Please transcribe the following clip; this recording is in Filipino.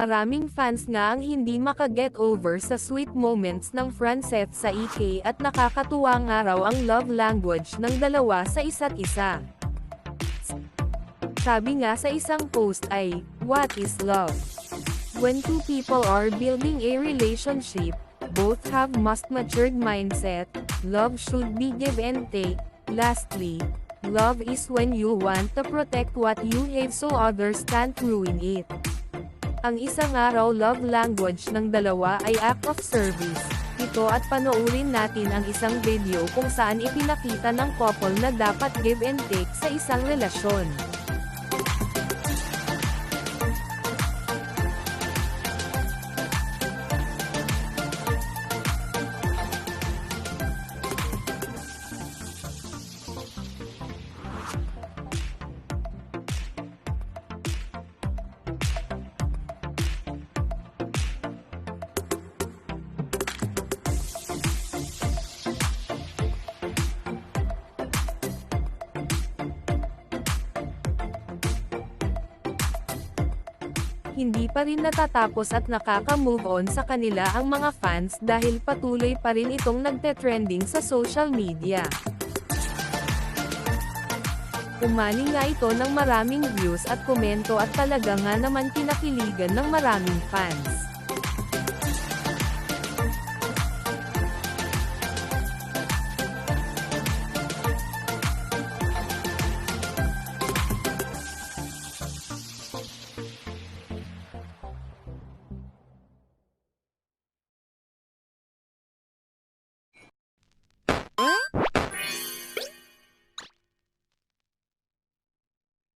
Maraming fans nga ang hindi makaget over sa sweet moments ng Francet sa EK at nakakatuwa nga raw ang love language ng dalawa sa isa't isa. Sabi nga sa isang post ay, What is love? When two people are building a relationship, both have must matured mindset, love should be give and take. Lastly, love is when you want to protect what you have so others can't ruin it. Ang isang araw love language ng dalawa ay act of service. Ito at panoorin natin ang isang video kung saan ipinakita ng couple na dapat give and take sa isang relasyon. Hindi pa rin natatapos at nakaka-move on sa kanila ang mga fans dahil patuloy pa rin itong nagte-trending sa social media. Umani nga ito ng maraming views at komento at talaga nga naman kinakiligan ng maraming fans.